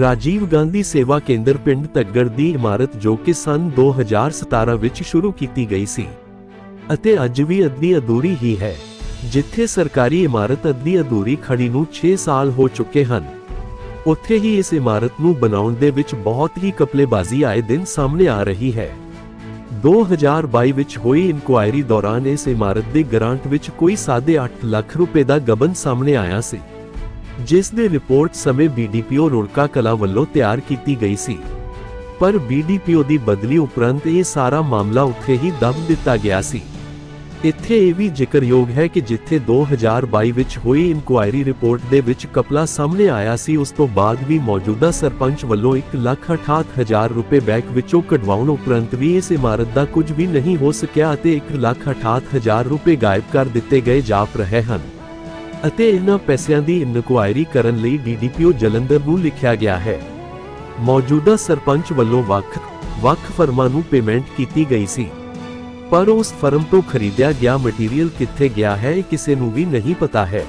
ਰਾਜੀਵ ਗਾਂਧੀ ਸੇਵਾ ਕੇਂਦਰ ਪਿੰਡ ਤੱਗੜ ਦੀ ਇਮਾਰਤ ਜੋ ਕਿ ਸਨ 2017 ਵਿੱਚ ਸ਼ੁਰੂ ਕੀਤੀ ਗਈ ਸੀ ਅਤੇ ਅੱਜ ਵੀ ਅੱਧੀ ਅਧੂਰੀ ਹੀ ਹੈ, ਜਿੱਥੇ ਸਰਕਾਰੀ ਇਮਾਰਤ ਅੱਧੀ ਅਧੂਰੀ ਖੜੀ ਨੂੰ 6 ਸਾਲ ਹੋ ਚੁੱਕੇ ਹਨ। ਉੱਥੇ ਹੀ ਇਸ ਇਮਾਰਤ ਨੂੰ ਬਣਾਉਣ ਦੇ ਵਿੱਚ ਬਹੁਤ ਹੀ ਕਪਲੇਬਾਜ਼ੀ ਆਏ ਦਿਨ ਸਾਹਮਣੇ ਆ ਰਹੀ ਹੈ। 2022 ਵਿੱਚ ਹੋਈ ਇਨਕੁਆਇਰੀ ਦੌਰਾਨ ਇਸ ਇਮਾਰਤ ਦੇ ਗ੍ਰਾਂਟ ਵਿੱਚ ਕੋਈ ਸਾਢੇ 8 ਲੱਖ ਰੁਪਏ ਦਾ ਗਬਨ ਸਾਹਮਣੇ ਆਇਆ ਸੀ। ਜਿਸ ਦੀ ਰਿਪੋਰਟ ਸਮੇਂ ਬੀਡੀਪੀਓ ਰੁੜਕਾ ਕਲਾ ਵੱਲੋਂ ਤਿਆਰ ਕੀਤੀ ਗਈ ਸੀ। ਪਰ ਬੀਡੀਪੀਓ ਦੀ ਬਦਲੀ ਉਪਰੰਤ ਇਹ ਸਾਰਾ ਮਾਮਲਾ ਉੱਥੇ ਹੀ ਦਬ ਦਿੱਤਾ ਗਿਆ ਸੀ। ਇੱਥੇ ਇਹ ਵੀ ਜ਼ਿਕਰਯੋਗ ਹੈ ਕਿ ਜਿੱਥੇ 2022 ਵਿੱਚ ਹੋਈ ਇਨਕੁਆਇਰੀ ਰਿਪੋਰਟ ਦੇ ਵਿੱਚ ਕਪਲਾ ਸਾਹਮਣੇ ਆਇਆ ਸੀ ਉਸ ਤੋਂ ਬਾਅਦ ਵੀ ਮੌਜੂਦਾ ਸਰਪੰਚ ਵੱਲੋਂ 1,68,000 ਰੁਪਏ ਬੈਂਕ ਵਿੱਚੋਂ ਕਢਵਾਉਣ ਉਪਰੰਤ ਵੀ ਇਸ ਇਮਾਰਤ ਦਾ ਕੁਝ ਵੀ ਨਹੀਂ ਹੋ ਸਕਿਆ ਅਤੇ 1,68,000 ਰੁਪਏ ਗਾਇਬ ਕਰ ਦਿੱਤੇ ਗਏ ਜਾਪ ਰਹੇ ਹਨ। ਅਤੇ ਇਹਨਾਂ ਪੈਸਿਆਂ ਦੀ ਇਨਕੁਆਇਰੀ ਕਰਨ ਲਈ ਡੀਡੀਪੀਓ ਜਲੰਧਰ ਨੂੰ ਲਿਖਿਆ ਗਿਆ ਹੈ। ਮੌਜੂਦਾ ਸਰਪੰਚ ਵੱਲੋਂ ਵੱਖ ਵੱਖ ਫਰਮਾਂ ਨੂੰ ਪੇਮੈਂਟ ਕੀਤੀ ਗਈ ਸੀ। ਪਰ ਉਸ ਫਰਮ ਤੋਂ ਖਰੀਦਿਆ ਗਿਆ ਮਟੀਰੀਅਲ ਕਿੱਥੇ ਗਿਆ ਹੈ ਇਹ ਕਿਸੇ ਨੂੰ ਵੀ ਨਹੀਂ ਪਤਾ ਹੈ।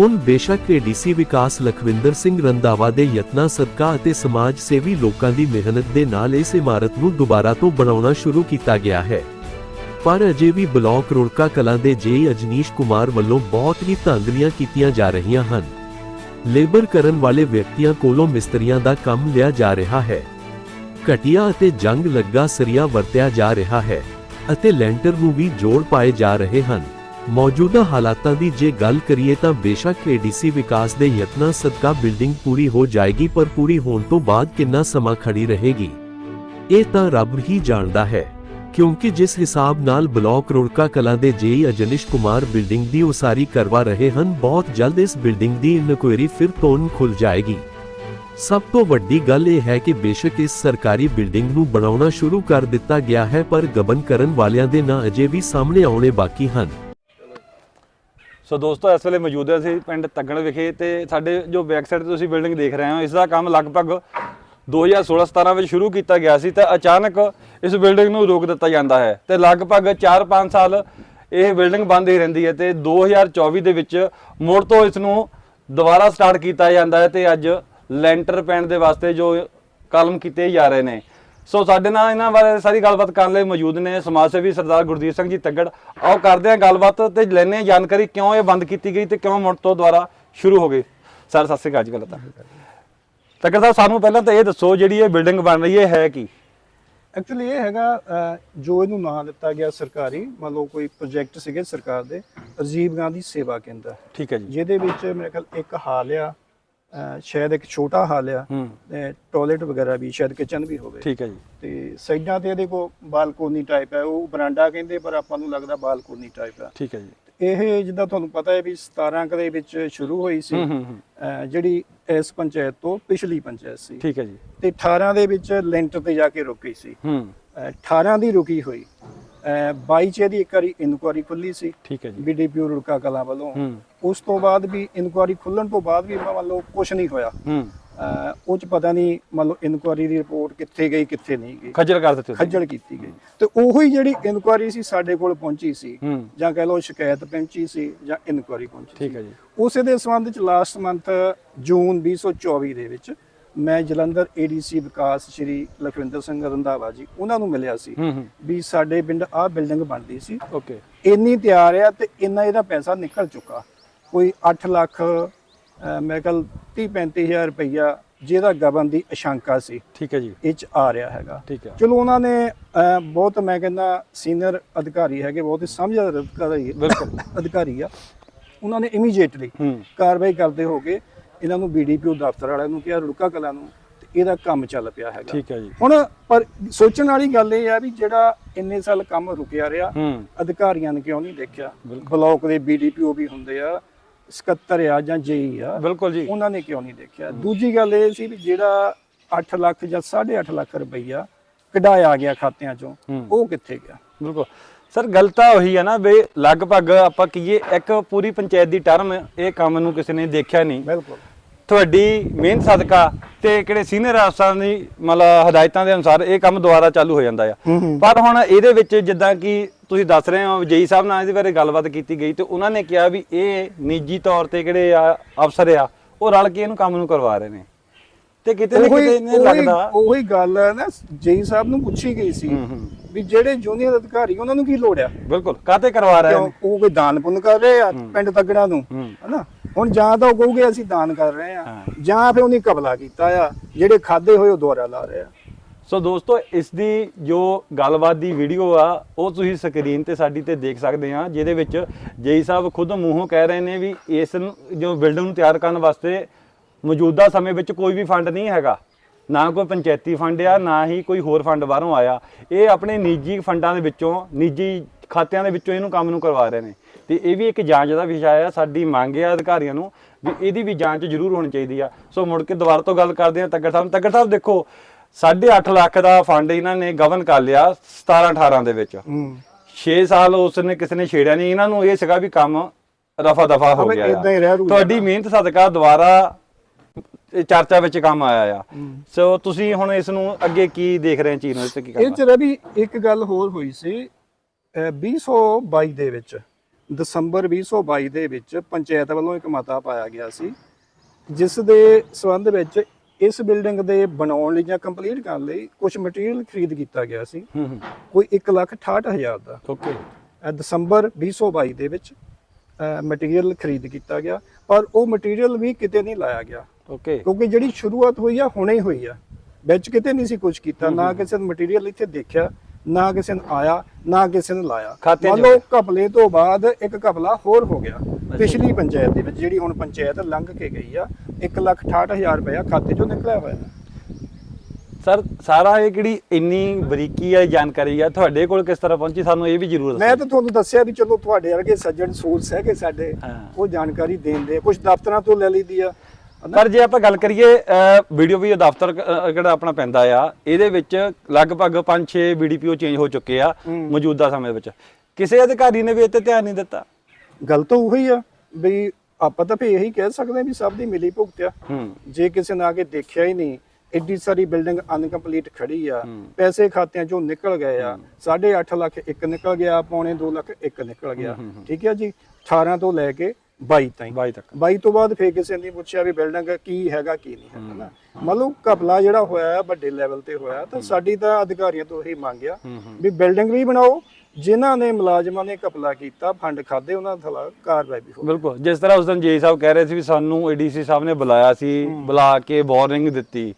ਹੁਣ ਬੇਸ਼ੱਕ ਏਡੀਸੀ ਵਿਕਾਸ ਲਖਵਿੰਦਰ ਸਿੰਘ ਰੰਦਾਵਾ ਦੇ ਯਤਨਾਂ ਸਦਕਾ ਅਤੇ ਸਮਾਜ ਸੇਵੀ ਲੋਕਾਂ ਦੀ ਮਿਹਨਤ ਦੇ ਨਾਲ ਇਸ ਇਮਾਰਤ ਨੂੰ ਦੁਬਾਰਾ ਤੋਂ ਬਣਾਉਣਾ ਸ਼ੁਰੂ ਕੀਤਾ ਗਿਆ ਹੈ। ਪਰ ਅਜੇ ਵੀ ਬਲਾਕ ਰੋੜਕਾ ਕਲਾਂ ਦੇ ਜੇਈ ਅਜਨੀਸ਼ ਕੁਮਾਰ ਵੱਲੋਂ ਬਹੁਤ ਹੀ ਧਾਂਦਲੀਆਂ ਕੀਤੀਆਂ ਜਾ ਰਹੀਆਂ ਹਨ। ਲੇਬਰ ਕਰਨ ਵਾਲੇ ਵਿਅਕਤੀਆਂ ਕੋਲੋਂ ਮਿਸਤਰੀਆਂ ਦਾ ਕੰਮ ਲਿਆ ਜਾ ਰਿਹਾ ਹੈ। ਘਟੀਆ ਅਤੇ ਜੰਗ ਲੱਗਾ ਸਰੀਆ ਵਰਤਿਆ ਜਾ ਰਿਹਾ ਹੈ ਅਤੇ ਲੈਂਟਰ ਨੂੰ ਵੀ ਜੋੜ ਪਾਏ ਜਾ ਰਹੇ ਹਨ। ਮੌਜੂਦਾ ਹਾਲਾਤਾਂ ਦੀ ਜੇ ਗੱਲ ਕਰੀਏ ਤਾਂ ਬੇਸ਼ੱਕ ਏਡੀਸੀ ਵਿਕਾਸ ਦੇ ਯਤਨਾਂ ਸਦਕਾ ਬਿਲਡਿੰਗ ਪੂਰੀ ਹੋ ਜਾਏਗੀ ਪਰ ਪੂਰੀ ਹੋਣ ਤੋਂ ਬਾਅਦ ਕਿੰਨਾ ਸਮਾਂ ਖੜੀ ਰਹੇਗੀ? ਇਹ ਤਾਂ ਰੱਬ ਹੀ ਜਾਣਦਾ ਹੈ। ਕਿਉਂਕਿ ਜਿਸ ਹਿਸਾਬ ਨਾਲ ਬਲਾਕ ਰੁੜਕਾ ਕਲਾਂ ਦੇ ਜੇਈ ਅਜਨਿਸ਼ ਕੁਮਾਰ ਬਿਲਡਿੰਗ ਦੀ ਉਸਾਰੀ ਕਰਵਾ ਰਹੇ ਹਨ, ਬਹੁਤ ਜਲਦ ਇਸ ਬਿਲਡਿੰਗ ਦੀ ਇਨਕੁਆਇਰੀ ਫਿਰ ਤੋਂ ਖੁੱਲ ਜਾਏਗੀ। ਸਭ ਤੋਂ ਵੱਡੀ ਗੱਲ ਇਹ ਹੈ ਕਿ ਬੇਸ਼ੱਕ ਇਸ ਸਰਕਾਰੀ ਬਿਲਡਿੰਗ ਨੂੰ ਬਣਾਉਣਾ ਸ਼ੁਰੂ ਕਰ ਦਿੱਤਾ ਗਿਆ ਹੈ, ਪਰ ਗਬਨ ਕਰਨ ਵਾਲਿਆਂ ਦੇ ਨਾਂ ਅਜੇ ਵੀ ਸਾਹਮਣੇ ਆਉਣੇ ਬਾਕੀ ਹਨ। ਸੋ ਦੋਸਤੋ, ਇਸ ਵੇਲੇ ਮੌਜੂਦ ਹਾਂ ਅਸੀਂ ਪਿੰਡ ਤੱਗਣ ਵਿਖੇ ਤੇ ਸਾਡੇ ਜੋ ਬੈਕ ਸਾਈਡ ਤੇ ਤੁਸੀਂ ਬਿਲਡਿੰਗ ਦੇਖ ਰਹੇ ਹੋ, ਇਸ ਦਾ ਕੰਮ ਲਗਭਗ 2016-17 ਵਿੱਚ ਸ਼ੁਰੂ ਕੀਤਾ ਗਿਆ ਸੀ, ਤਾਂ ਅਚਾਨਕ ਇਸ ਬਿਲਡਿੰਗ ਨੂੰ ਰੋਕ ਦਿੱਤਾ ਜਾਂਦਾ ਹੈ ਤੇ ਲਗਭਗ 4-5 ਸਾਲ ਇਹ ਬਿਲਡਿੰਗ ਬੰਦ ਹੀ ਰਹਿੰਦੀ ਹੈ ਤੇ 2024 ਦੇ ਵਿੱਚ ਮੁੜ ਤੋਂ ਇਸ ਨੂੰ ਦੁਬਾਰਾ ਸਟਾਰਟ ਕੀਤਾ ਜਾਂਦਾ ਹੈ ਤੇ ਅੱਜ ਲੈਂਟਰ ਪੈਣ ਦੇ ਵਾਸਤੇ ਜੋ ਕਲਮ ਕੀਤੇ ਜਾ ਰਹੇ ਨੇ। ਸੋ ਸਾਡੇ ਨਾਲ ਇਹਨਾਂ ਬਾਰੇ ਸਾਰੀ ਗੱਲਬਾਤ ਕਰਨ ਲਈ ਮੌਜੂਦ ਨੇ ਸਮਾਜ ਸੇਵੀ ਸਰਦਾਰ ਗੁਰਦੀਪ ਸਿੰਘ ਜੀ ਤੱਗੜ। ਆਓ ਕਰਦੇ ਹਾਂ ਗੱਲਬਾਤ ਤੇ ਲੈਣੇ ਜਾਣਕਾਰੀ ਕਿਉਂ ਇਹ ਬੰਦ ਕੀਤੀ ਗਈ ਤੇ ਕਿਉਂ ਮੁੜ ਤੋਂ ਦੁਬਾਰਾ ਸ਼ੁਰੂ ਹੋ ਗਈ। ਸਰ, ਸਤਿ ਸ੍ਰੀ ਅਕਾਲ ਜੀ ਗੱਲ ਤਾਂ। ਤੱਗੜ ਸਾਹਿਬ ਸਾਨੂੰ ਪਹਿਲਾਂ ਤਾਂ ਇਹ ਦੱਸੋ ਜਿਹੜੀ ਇਹ ਬਿਲਡਿੰਗ ਬਣ ਰਹੀ ਹੈ ਹੈ ਕੀ? ਐਕਚੁਅਲੀ ਇਹ ਹੈਗਾ ਅਹ, ਜੋ ਇਹਨੂੰ ਨਾਂ ਦਿੱਤਾ ਗਿਆ ਸਰਕਾਰੀ ਮੰਨ ਲਓ ਕੋਈ ਪ੍ਰੋਜੈਕਟ ਸੀਗੇ ਸਰਕਾਰ ਦੇ ਰਾਜੀਵ ਗਾਂਧੀ ਸੇਵਾ ਕੇਂਦਰ। ਠੀਕ ਹੈ ਜੀ। ਜਿਹਦੇ ਵਿੱਚ ਮੇਰੇ ਖਿਆਲ ਇੱਕ ਹਾਲ ਆ ਅਹ, ਸ਼ਾਇਦ ਇੱਕ ਛੋਟਾ ਹਾਲ ਆ ਹੂੰ। ਟਾਇਲਟ ਵਗੈਰਾ ਵੀ ਸ਼ਾਇਦ ਕਿਚਨ ਵੀ ਹੋਵੇ। ਠੀਕ ਹੈ ਜੀ। ਤੇ ਸਾਈਡਾਂ ਤੇ ਇਹਦੇ ਕੋ ਬਾਲਕੋਨੀ ਟਾਈਪ ਹੈ ਉਹ ਬਰਾਂਡਾ ਕਹਿੰਦੇ ਪਰ ਆਪਾਂ ਨੂੰ ਲੱਗਦਾ ਬਾਲਕੋਨੀ ਟਾਈਪ ਆ ਠੀਕ ਹੈ ਜੀ। ਇਹ ਜਿੱਦਾਂ ਤੁਹਾਨੂੰ ਪਤਾ ਹੈ ਵੀ 17 ਕੁ ਦੇ ਵਿੱਚ ਸ਼ੁਰੂ ਹੋਈ ਸੀ ਜਿਹੜੀ ਇਸ ਪੰਚਾਇਤ ਤੋਂ ਪਿਛਲੀ ਪੰਚਾਇਤ ਸੀ। ਠੀਕ ਹੈ ਜੀ। ਤੇ 18 ਦੇ ਵਿੱਚ ਲੈਂਟਰ ਤੇ ਜਾ ਕੇ ਰੁਕ ਸੀ। ਹੂੰ। ਅਹ 18 ਦੀ ਰੁਕੀ ਹੋਈ। ਅਹ 22 ਚ ਇਹਦੀ ਇੱਕ ਵਾਰੀ ਇਨਕੁਆਰੀ ਖੁੱਲੀ ਸੀ। ਠੀਕ ਹੈ ਜੀ। ਬੀਡੀਪੀਓ ਰੁੜਕਾ ਕਲਾਂ ਵੱਲੋਂ। ਉਸ ਤੋਂ ਬਾਅਦ ਵੀ ਇਨਕੁਆਰੀ ਖੁੱਲਣ ਤੋਂ ਬਾਅਦ ਵੀ ਮੰਨ ਲਓ ਕੁਝ ਨਹੀਂ ਹੋਇਆ। ਹੂੰ। ਉਹ ਚ ਪਤਾ ਨਹੀਂ ਮੰਨ ਲਓ ਇਨਕੁਆਰੀ ਦੀ ਰਿਪੋਰਟ ਕਿੱਥੇ ਗਈ ਕਿੱਥੇ ਨਹੀਂ ਗਈ। ਖੱਜਲ ਕਰ ਦਿੱਤੇ। ਖੱਜਲ ਕੀਤੀ ਗਈ। ਤੇ ਉਹੀ ਜਿਹੜੀ ਇਨਕੁਆਰੀ ਸੀ ਸਾਡੇ ਕੋਲ ਪਹੁੰਚੀ ਸੀ ਜਾਂ ਕਹਿ ਲਓ ਸ਼ਿਕਾਇਤ ਪਹੁੰਚੀ ਸੀ ਜਾਂ ਇਨਕੁਆਰੀ ਪਹੁੰਚੀ ਠੀਕ ਹੈ ਜੀ। ਉਸੇ ਦੇ ਸੰਬੰਧ ਚ ਲਾਸਟ ਮੰਥ ਜੂਨ 2024 ਦੇ ਵਿੱਚ ਮੈਂ ਜਲੰਧਰ ਏਡੀਸੀ ਵਿਕਾਸ ਸ਼੍ਰੀ ਲਖਵਿੰਦਰ ਸਿੰਘ ਰੰਧਾਵਾ ਜੀ ਉਹਨਾਂ ਨੂੰ ਮਿਲਿਆ ਸੀ ਵੀ ਸਾਡੇ ਪਿੰਡ ਆਹ ਬਿਲਡਿੰਗ ਬਣਦੀ ਸੀ। ਓਕੇ ਇੰਨੀ ਤਿਆਰ ਆ ਤੇ ਇੰਨਾ ਇਹਦਾ ਪੈਸਾ ਨਿਕਲ ਚੁੱਕਾ। ਕੋਈ 8 ਲੱਖ ਮੇਰੇ ਕੋਲ 30 35000 ਰੁਪਈਆ ਜਿਹਦਾ ਗਬਨ ਦੀ ਅਸ਼ੰਕਾ ਸੀ। ਠੀਕ ਹੈ ਜੀ। ਇਹ ਚ ਆ ਰਿਹਾ ਹੈਗਾ। ਠੀਕ ਹੈ। ਚਲੋ ਉਹਨਾਂ ਨੇ ਬਹੁਤ ਮੈਂ ਕਹਿੰਦਾ ਸੀਨੀਅਰ ਅਧਿਕਾਰੀ ਹੈਗੇ ਬਹੁਤ ਹੀ ਸਮਝਦਾਰ ਅਧਿਕਾਰੀ ਬਿਲਕੁਲ। ਅਧਿਕਾਰੀ ਆ। ਉਹਨਾਂ ਨੇ ਇਮੀਡੀਏਟਲੀ ਕਾਰਵਾਈ ਕਰਦੇ ਹੋਗੇ ਇਹਨਾਂ ਨੂੰ ਬੀਡੀਪੀਓ ਦਫ਼ਤਰ ਵਾਲਿਆਂ ਨੂੰ ਕਿਹਾ ਰੁੜਕਾ ਕਲਾਂ ਨੂੰ ਤੇ ਇਹਦਾ ਕੰਮ ਚੱਲ ਪਿਆ ਹੈਗਾ। ਠੀਕ ਹੈ ਜੀ। ਹੁਣ ਪਰ ਸੋਚਣ ਵਾਲੀ ਗੱਲ ਇਹ ਆ ਵੀ ਜਿਹੜਾ ਇੰਨੇ ਸਾਲ ਕੰਮ ਰੁਕਿਆ ਰਿਹਾ ਅਧਿਕਾਰੀਆਂ ਨੇ ਕਿਉਂ ਨਹੀਂ ਦੇਖਿਆ। ਬਲਾਕ ਦੇ ਬੀਡੀਪੀਓ ਵੀ ਹੁੰਦੇ ਆ ਸਕੱਤਰ ਆ ਜਾਂ ਜੇਈ ਆ ਬਿਲਕੁਲ ਜੀ। ਉਹਨਾਂ ਨੇ ਕਿਉਂ ਨਹੀਂ ਦੇਖਿਆ? ਦੂਜੀ ਗੱਲ ਇਹ ਸੀ ਵੀ ਜਿਹੜਾ 8 ਲੱਖ ਜਾਂ 8.5 ਲੱਖ ਰੁਪਈਆ ਕਢਾਇਆ ਗਿਆ ਖਾਤਿਆਂ ਚੋਂ। ਉਹ ਕਿੱਥੇ ਗਿਆ? ਬਿਲਕੁਲ। ਸਰ ਗੱਲ ਤਾਂ ਉਹੀ ਹੈ ਨਾ ਵੀ ਲਗਭਗ ਆਪਾਂ ਕਹੀਏ ਇੱਕ ਪੂਰੀ ਪੰਚਾਇਤ ਦੀ ਟਰਮ ਇਹ ਕੰਮ ਨੂੰ ਕਿਸੇ ਨੇ ਦੇਖਿਆ ਨਹੀਂ। ਬਿਲਕੁਲ। ਤੁਹਾਡੀ ਮਿਹਨਤ ਸਦਕਾ ਤੇ ਕਿਹੜੇ ਸੀਨੀਅਰ ਅਫਸਰਾਂ ਦੀ ਮਤਲਬ ਹਦਾਇਤਾਂ ਦੇ ਅਨੁਸਾਰ ਇਹ ਕੰਮ ਦੁਬਾਰਾ ਚਾਲੂ ਹੋ ਜਾਂਦਾ ਆ। ਪਰ ਹੁਣ ਇਹਦੇ ਵਿੱਚ ਜਿੱਦਾਂ ਕਿ ਤੁਸੀਂ ਦੱਸ ਰਹੇ ਹੋ ਜੇਈ ਸਾਹਿਬ ਨਾਲ ਇਹਦੇ ਬਾਰੇ ਗੱਲਬਾਤ ਕੀਤੀ ਗਈ ਤੇ ਉਹਨਾਂ ਨੇ ਕਿਹਾ ਵੀ ਇਹ ਨਿੱਜੀ ਤੌਰ ਤੇ ਕਿਹੜੇ ਆ ਅਫਸਰ ਆ ਉਹ ਰਲ ਕੇ ਇਹਨੂੰ ਕੰਮ ਨੂੰ ਕਰਵਾ ਰਹੇ ਨੇ। ਤੇ ਕਿਤੇ ਨਾ ਕਿਤੇ ਇਹਨੇ ਲੱਗਦਾ ਉਹੀ ਗੱਲ ਹੈ ਨਾ ਜੇਈ ਸਾਹਿਬ ਨੂੰ ਪੁੱਛੀ ਗਈ ਸੀ ਵੀ ਜਿਹੜੇ ਜੂਨੀਅਰ ਅਧਿਕਾਰੀ ਉਹਨਾਂ ਨੂੰ ਕੀ ਲੋੜ ਆ? ਬਿਲਕੁਲ ਕਾਤੇ ਕਰਵਾ ਰਹੇ ਨੇ? ਉਹ ਕੋਈ ਦਾਨ ਪੁੰਨ ਕਰ ਰਹੇ ਆ ਪਿੰਡ ਤੱਗੜਾ ਨੂੰ। ਹਨਾ? ਹੁਣ ਜਾਂ ਤਾਂ ਉਹ ਕਹੂਗੇ ਅਸੀਂ ਦਾਨ ਕਰ ਰਹੇ ਆ। ਜਾਂ ਫਿਰ ਉਹਨੇ ਕਬਲਾ ਕੀਤਾ ਆ ਜਿਹੜੇ ਖਾਦੇ ਹੋਏ ਉਹ ਦੁਬਾਰਾ ਲਾ ਰਹੇ ਆ। ਸੋ ਦੋਸਤੋ ਇਸ ਦੀ ਜੋ ਗੱਲਬਾਤ ਦੀ ਵੀਡੀਓ ਆ, ਉਹ ਤੁਸੀਂ ਸਕਰੀਨ ਤੇ ਸਾਡੀ ਤੇ ਦੇਖ ਸਕਦੇ ਆ, ਜਿਹਦੇ ਵਿੱਚ ਜੇਈ ਸਾਹਿਬ ਖੁਦ ਮੂੰਹੋਂ ਕਹਿ ਰਹੇ ਨੇ ਵੀ ਇਸ ਜੋ ਬਿਲਡਿੰਗ ਨੂੰ ਤਿਆਰ ਕਰਨ ਵਾਸਤੇ ਮੌਜੂਦਾ ਸਮੇਂ ਵਿੱਚ ਕੋਈ ਵੀ ਫੰਡ ਨਹੀਂ ਹੈਗਾ। ਨਾ ਕੋਈ ਪੰਚਾਇਤੀ ਫੰਡ ਆ, ਨਾ ਹੀ ਕੋਈ ਹੋਰ ਫੰਡ ਬਾਹਰੋਂ ਆਇਆ। ਇਹ ਆਪਣੇ ਨਿੱਜੀ ਫੰਡਾਂ ਦੇ ਵਿੱਚੋਂ, ਨਿੱਜੀ ਖਾਤਿਆਂ ਦੇ ਵਿੱਚੋਂ ਇਹਨੂੰ ਕੰਮ ਨੂੰ ਕਰਵਾ ਰਹੇ ਨੇ। ਤੇ ਇਹ ਵੀ ਇੱਕ ਜਾਂਚ ਦਾ ਵਿਸ਼ਾ ਆ, ਸਾਡੀ ਮੰਗ ਆ ਅਧਿਕਾਰੀਆਂ ਨੂੰ ਵੀ ਇਹਦੀ ਵੀ ਜਾਂਚ ਜ਼ਰੂਰ ਹੋਣੀ ਚਾਹੀਦੀ ਆ। ਸੋ ਮੁੜ ਕੇ ਦੁਬਾਰਾ ਤੋਂ ਗੱਲ ਕਰਦੇ ਆ, ਤੱਗੜ ਸਾਹਿਬ ਤੱਗੜ ਸਾਹਿਬ ਦੇਖੋ 8.5 ਲੱਖ ਦਾ ਫੰਡ ਇਹਨਾਂ ਨੇ ਗਵਨ ਕਰ ਲਿਆ 17 18 ਦੇ ਵਿੱਚ। ਹੂੰ। 6 ਸਾਲ ਉਸ ਨੇ ਕਿਸੇ ਨੇ ਛੇੜਿਆ ਨਹੀਂ ਇਹਨਾਂ ਨੂੰ ਇਹ ਸੀਗਾ ਵੀ ਕੰਮ ਰਫਾ ਦਫਾ ਹੋ ਗਿਆ ਏਦਾਂ ਹੀ ਰਹਿ ਆ। ਰੂ ਤੁਹਾਡੀ ਮਿਹਨਤ ਸਦਕਾ ਦੁਬਾਰਾ ਇਹ ਚਰਚਾ ਵਿੱਚ ਕੰਮ ਆਇਆ ਆ। ਸੋ ਤੁਸੀਂ ਹੁਣ ਇਸ ਨੂੰ ਅੱਗੇ ਕੀ ਦੇਖ ਰਹੇ ਚੀਜ਼ ਨੂੰ ਇਸ ਤੇ ਕੀ ਇਹ ਕਰਨਾ? ਚ ਰਵੀ ਇੱਕ ਗੱਲ ਹੋਰ ਹੋਈ ਸੀ ਅਹ 2022 ਦੇ ਵਿੱਚ ਦਸੰਬਰ 2022 ਦੇ ਵਿੱਚ ਪੰਚਾਇਤ ਵੱਲੋਂ ਇੱਕ ਮਤਾ ਪਾਇਆ ਗਿਆ ਸੀ ਜਿਸ ਦੇ ਸੰਬੰਧ ਵਿੱਚ ਇਸ ਬਿਲਡਿੰਗ ਦੇ ਬਣਾਉਣ ਲਈ ਜਾਂ ਕੰਪਲੀਟ ਕਰਨ ਲਈ ਕੁਝ ਮਟੀਰੀਅਲ ਖਰੀਦ ਕੀਤਾ ਗਿਆ ਸੀ। ਕੋਈ 168000 ਦਾ। ਓਕੇ ਦਸੰਬਰ 2022 ਦੇ ਵਿੱਚ ਮਟੀਰੀਅਲ ਖਰੀਦ ਕੀਤਾ ਗਿਆ ਪਰ ਉਹ ਮਟੀਰੀਅਲ ਵੀ ਕਿਤੇ ਨਹੀਂ ਲਾਇਆ ਗਿਆ। ਓਕੇ ਕਿਉਂਕਿ ਜਿਹੜੀ ਸ਼ੁਰੂਆਤ ਹੋਈ ਆ ਹੁਣੇ ਹੀ ਹੋਈ ਆ। ਵਿੱਚ ਕਿਤੇ ਨਹੀਂ ਸੀ ਕੁਝ ਕੀਤਾ ਨਾ ਕਿਸੇ ਮਟੀਰੀਅਲ ਇੱਥੇ ਦੇਖਿਆ ਨਾ ਕਿਸੇ ਨੇ ਆਇਆ ਨਾ ਕਿਸੇ ਨੇ ਲਾਇਆ। ਖਾਤੇ ਮੰਨ ਲਓ ਘਪਲੇ ਤੋਂ ਬਾਅਦ ਇੱਕ ਘਪਲਾ ਹੋਰ ਹੋ ਗਿਆ। ਪਿਛਲੀ ਪੰਚਾਇਤ ਦੇ ਵਿੱਚ ਜਿਹੜੀ ਹੁਣ ਪੰਚਾਇਤ ਲੰਘ ਕੇ ਗਈ ਆ 168000 ਰੁਪਇਆ ਖਾਤੇ ਚੋਂ ਨਿਕਲਿਆ ਹੋਇਆ। ਸਰ ਸਾਰਾ ਇਹ ਕਿਹੜੀ ਇੰਨੀ ਬਰੀਕੀ ਹੈ ਜਾਣਕਾਰੀ ਆ? ਤੁਹਾਡੇ ਕੋਲ ਕਿਸ ਤਰ੍ਹਾਂ ਪਹੁੰਚੀ? ਸਾਨੂੰ ਇਹ ਵੀ ਜ਼ਰੂਰ ਦੱਸੋ। ਮੈਂ ਤਾਂ ਤੁਹਾਨੂੰ ਦੱਸਿਆ ਵੀ ਚਲੋ ਤੁਹਾਡੇ ਵਰਗੇ ਸੱਜਣ ਸੋਚ ਹੈਗੇ ਸਾਡੇ। ਉਹ ਜਾਣਕਾਰੀ ਦੇਣ ਦੇ ਕੁਝ ਦਫ਼ਤਰਾਂ ਤੋਂ ਲੈ ਲਈਦੀ ਆ? ਪਰ ਜੇ ਆਪਾਂ ਗੱਲ ਕਰੀਏ ਵੀਡੀਓ ਵੀ ਦਫ਼ਤਰ ਕਿਹੜਾ ਆਪਣਾ ਪੈਂਦਾ ਆ ਇਹਦੇ ਵਿੱਚ ਲਗਭਗ 5-6 ਬੀਡੀਪੀਓ ਚੇਂਜ ਹੋ ਚੁੱਕੇ ਆ ਮੌਜੂਦਾ ਸਮੇਂ ਵਿੱਚ। ਕਿਸੇ ਅਧਿਕਾਰੀ ਨੇ ਵੀ ਤੇ ਧਿਆਨ ਨਹੀਂ ਦਿੱਤਾ? ਗੱਲ ਤਾਂ ਉਹੀ ਆ ਵੀ ਆਪਾਂ ਤਾਂ ਫੇ ਇਹੀ ਕਹਿ ਸਕਦੇ ਹਾਂ ਵੀ ਸਭ ਦੀ ਮਿਲੀ ਭੁਗਤ ਆ। ਜੇ ਕਿਸੇ ਨੇ ਆ ਕੇ ਦੇਖਿਆ ਹੀ ਨਹੀਂ ਐਡੀ ਸਾਰੀ ਬਿਲਡਿੰਗ ਅਨਕੰਪਲੀਟ ਖੜੀ ਆ ਪੈਸੇ ਖਾਤਿਆਂ ਚੋਂ ਨਿਕਲ ਗਏ ਆ 8.5 ਲੱਖ ਇੱਕ ਨਿਕਲ ਗਿਆ ਪੌਣੇ 2 ਲੱਖ ਇੱਕ ਨਿਕਲ ਗਿਆ। ਠੀਕ ਹੈ ਜੀ? 18 ਤੋਂ ਲੈ ਕੇ 22 ਤਾਈਂ। 22 ਤੱਕ। 22 ਤੋਂ ਬਾਅਦ ਫੇਰ ਕਿਸੇ ਨੇ ਪੁੱਛਿਆ ਵੀ ਬਿਲਡਿੰਗ ਕੀ ਹੈਗਾ ਕੀ ਨਹੀਂ ਹੈਗਾ ਨਾ। ਲਓ ਘਪਲਾ ਜਿਹੜਾ ਹੋਇਆ ਹੈ, ਵੱਡੇ ਲੈਵਲ ਤੇ ਹੋਇਆ ਤਾਂ ਸਾਡੀ ਤਾਂ ਅਧਿਕਾਰੀਆਂ ਤੋਂ ਇਹੀ ਮੰਗਿਆ ਵੀ ਬਿਲਡਿੰਗ ਵੀ ਬਣਾਓ ਜਿਨ੍ਹਾਂ ਨੇ ਮੁਲਾਜ਼ਮਾਂ ਨੇ ਘਪਲਾ ਕੀਤਾ ਫੰਡ ਖਾਦੇ ਉਹਨਾਂ ਦੇ ਖਿਲਾਫ ਕਾਰਵਾਈ ਵੀ ਹੋਵੇ। ਬਿਲਕੁਲ। ਜਿਸ ਤਰ੍ਹਾਂ ਉਸ ਦਿਨ ਜੀ ਸਾਹਿਬ ਕਹਿ ਰਹੇ ਸੀ ਵੀ ਸਾਨੂੰ ਏਡੀਸੀ ਸਾਹਿਬ ਨੇ ਬੁਲਾਇਆ ਸੀ ਬੁਲਾ ਕੇ ਵਾਰਨਿੰਗ ਦਿੱਤੀ।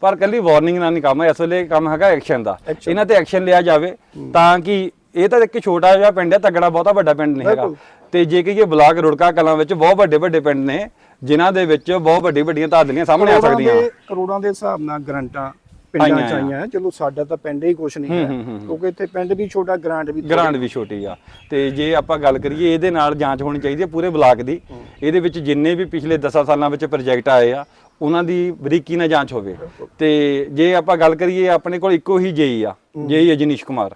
ਪਰ ਕੱਲੀ ਵਾਰਨਿੰਗ ਨਾਲ ਨਹੀਂ ਕੰਮ ਇਸ ਵੇਲੇ ਕੰਮ ਹੈਗਾ ਐਕਸ਼ਨ ਦਾ। ਇਹਨਾਂ ਤੇ ਐਕਸ਼ਨ ਲਿਆ ਜਾਵੇ ਤਾਂ ਕਿ ਇਹ ਤਾਂ ਇੱਕ ਛੋਟਾ ਜਿਹਾ ਪਿੰਡ ਹੈ ਤਗੜਾ ਬਹੁਤਾ ਵੱਡਾ ਪਿੰਡ ਨਹੀਂ ਹੈਗਾ। ਤੇ ਜੇ ਕਹੀਏ ਬਲਾਕ ਰੁੜਕਾ ਕਲਾਂ ਵਿੱਚ ਬਹੁਤ ਵੱਡੇ ਵੱਡੇ ਪਿੰਡ ਨੇ ਜਿਨ੍ਹਾਂ ਦੇ ਵਿੱਚ ਬਹੁਤ ਵੱਡੀ ਵੱਡੀਆਂ ਧਾਂਦਲੀਆਂ ਸਾਹਮਣੇ ਆ ਸਕਦੀਆਂ। ਕਰੋੜਾਂ ਦੇ ਹਿਸਾਬ ਨਾਲ ਗਰੰਟਾਂ ਪਿੰਡਾਂ ਚ। ਆਈਆਂ। ਚਲੋ ਸਾਡਾ ਤਾਂ ਪਿੰਡ ਹੀ ਕੁਛ ਨਹੀਂ ਹੈ। ਕਿਉਂਕਿ ਇੱਥੇ ਪਿੰਡ ਵੀ ਛੋਟਾ ਗ੍ਰਾਂਟ ਵੀ ਗ੍ਰਾਂਟ ਵੀ ਛੋਟੀ ਆ। ਤੇ ਜੇ ਆਪਾਂ ਗੱਲ ਕਰੀਏ ਇਹਦੇ ਨਾਲ ਜਾਂਚ ਹੋਣੀ ਚਾਹੀਦੀ ਹੈ ਪੂਰੇ ਬਲਾਕ ਦੀ। ਇਹਦੇ ਵਿੱਚ ਜਿੰਨੇ ਵੀ ਪਿਛਲੇ 10 ਸਾਲਾਂ ਵਿੱਚ ਪ੍ਰੋਜੈਕਟ ਆਏ ਆ ਉਹਨਾਂ ਦੀ ਬਰੀਕੀ ਨਾਲ ਜਾਂਚ ਹੋਵੇ। ਤੇ ਜੇ ਆਪਾਂ ਗੱਲ ਕਰੀਏ ਆਪਣੇ ਕੋਲ ਇੱਕੋ ਹੀ ਜੇਈ ਆ ਜੇਈ ਅਜਨੀਸ਼ ਕੁਮਾਰ।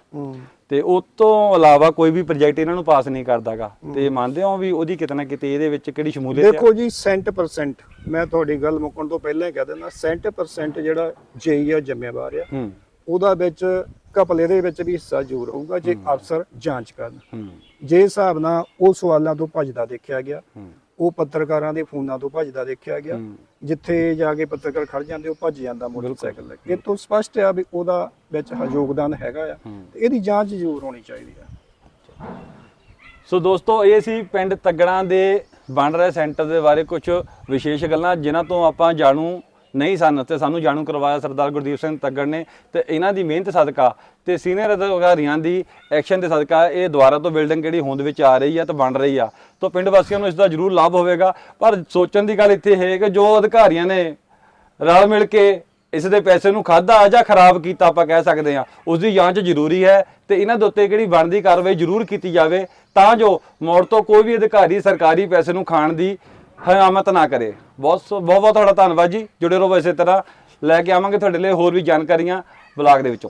ਤੇ ਉਸ ਤੋਂ ਇਲਾਵਾ ਕੋਈ ਵੀ ਪ੍ਰੋਜੈਕਟ ਇਹਨਾਂ ਨੂੰ ਪਾਸ ਨਹੀਂ ਕਰਦਾਗਾ। ਤੇ ਮੰਨਦੇ ਹੋ ਵੀ ਉਹਦੀ ਕਿਤੇ ਨਾ ਕਿਤੇ ਇਹਦੇ ਵਿੱਚ ਕਿਹੜੀ ਸ਼ਮੂਲੀਅਤ ਦੇਖੋ ਜੀ ਸੈਂਟ ਪਰਸੈਂਟ ਮੈਂ ਤੁਹਾਡੀ ਗੱਲ ਮੁੱਕਣ ਤੋਂ ਪਹਿਲਾਂ ਹੀ ਕਹਿ ਦਿੰਦਾ ਸੈਂਟ ਪਰਸੈਂਟ ਜਿਹੜਾ ਜੇਈ ਆ ਜ਼ਿੰਮੇਵਾਰ ਆ ਹੂੰ। ਉਹਦਾ ਵਿੱਚ ਘਪਲੇ ਦੇ ਵਿੱਚ ਵੀ ਹਿੱਸਾ ਜ਼ਰੂਰ ਹੋਊਗਾ ਜੇ ਅਫਸਰ ਜਾਂਚ ਕਰਨ। ਹੂੰ। ਜੇ ਹਿਸਾਬ ਨਾਲ ਉਹ ਸਵਾਲਾਂ ਤੋਂ ਭੱਜਦਾ ਦੇਖਿਆ ਗਿਆ ਹੂੰ। ਉਹ ਪੱਤਰਕਾਰਾਂ ਦੇ ਫੋਨਾਂ ਤੋਂ ਭੱਜਦਾ ਦੇਖਿਆ ਗਿਆ। ਜਿੱਥੇ ਜਾ ਕੇ ਪੱਤਰਕਾਰ ਖੜ ਜਾਂਦੇ ਉਹ ਭੱਜ ਜਾਂਦਾ ਮੋਟਰਸਾਈਕਲ ਲੈ ਕੇ। ਇਹ ਤੋਂ ਸਪਸ਼ਟ ਆ ਵੀ ਉਹਦਾ ਵਿੱਚ ਯੋਗਦਾਨ ਹੈਗਾ ਆ। ਤੇ ਇਹਦੀ ਜਾਂਚ ਜ਼ਰੂਰ ਹੋਣੀ ਚਾਹੀਦੀ ਆ। ਸੋ ਦੋਸਤੋ ਇਹ ਸੀ ਪਿੰਡ ਤੱਗੜਾਂ ਦੇ ਬਣ ਰਹੇ ਸੈਂਟਰ ਦੇ ਬਾਰੇ ਕੁਝ ਵਿਸ਼ੇਸ਼ ਗੱਲਾਂ ਜਿਨ੍ਹਾਂ ਤੋਂ ਆਪਾਂ ਜਾਣੂ ਨਹੀਂ ਸਨ ਤੇ ਸਾਨੂੰ ਜਾਣੂ ਕਰਵਾਇਆ ਸਰਦਾਰ ਗੁਰਦੀਪ ਸਿੰਘ ਤੱਗੜ ਨੇ ਤੇ ਇਹਨਾਂ ਦੀ ਮਿਹਨਤ ਸਦਕਾ ਤੇ ਸੀਨੀਅਰ ਅਧਿਕਾਰੀਆਂ ਦੀ ਐਕਸ਼ਨ ਦੇ ਸਦਕਾ ਇਹ ਦੁਬਾਰਾ ਤੋਂ ਬਿਲਡਿੰਗ ਕਿਹੜੀ ਹੋਂਦ ਵਿੱਚ ਆ ਰਹੀ ਆ ਤੇ ਬਣ ਰਹੀ ਆ। ਤਾਂ ਪਿੰਡ ਵਾਸੀਆਂ ਨੂੰ ਇਸ ਦਾ ਜ਼ਰੂਰ ਲਾਭ ਹੋਵੇਗਾ, ਪਰ ਸੋਚਣ ਦੀ ਗੱਲ ਇੱਥੇ ਹੈ ਕਿ ਜੋ ਅਧਿਕਾਰੀਆਂ ਨੇ ਰਲ ਮਿਲ ਕੇ ਇਸ ਦੇ ਪੈਸੇ ਨੂੰ ਖਾਦਾ ਜਾਂ ਖਰਾਬ ਕੀਤਾ ਆਪਾਂ ਕਹਿ ਸਕਦੇ ਹਾਂ, ਉਸ ਦੀ ਜਾਂਚ ਜ਼ਰੂਰੀ ਹੈ ਤੇ ਇਹਨਾਂ ਦੇ ਉੱਤੇ ਕਿਹੜੀ ਬਣਦੀ ਕਾਰਵਾਈ ਜ਼ਰੂਰ ਕੀਤੀ ਜਾਵੇ ਤਾਂ ਜੋ ਮੋੜ ਤੋਂ ਕੋਈ ਵੀ ਅਧਿਕਾਰੀ ਸਰਕਾਰੀ ਪੈਸੇ ਨੂੰ ਖਾਣ ਦੀ ਹਮਾਮਤ ਨਾ ਕਰੇ। ਬਹੁਤ ਸੋ- ਬਹੁਤ ਬਹੁਤ ਤੁਹਾਡਾ ਧੰਨਵਾਦ ਜੀ। ਜੁੜੇ ਰਹੋ ਇਸੇ ਤਰ੍ਹਾਂ। ਲੈ ਕੇ ਆਵਾਂਗੇ ਤੁਹਾਡੇ ਲਈ ਹੋਰ ਵੀ ਜਾਣਕਾਰੀਆਂ ਬਲਾਗ ਦੇ ਵਿੱਚੋਂ।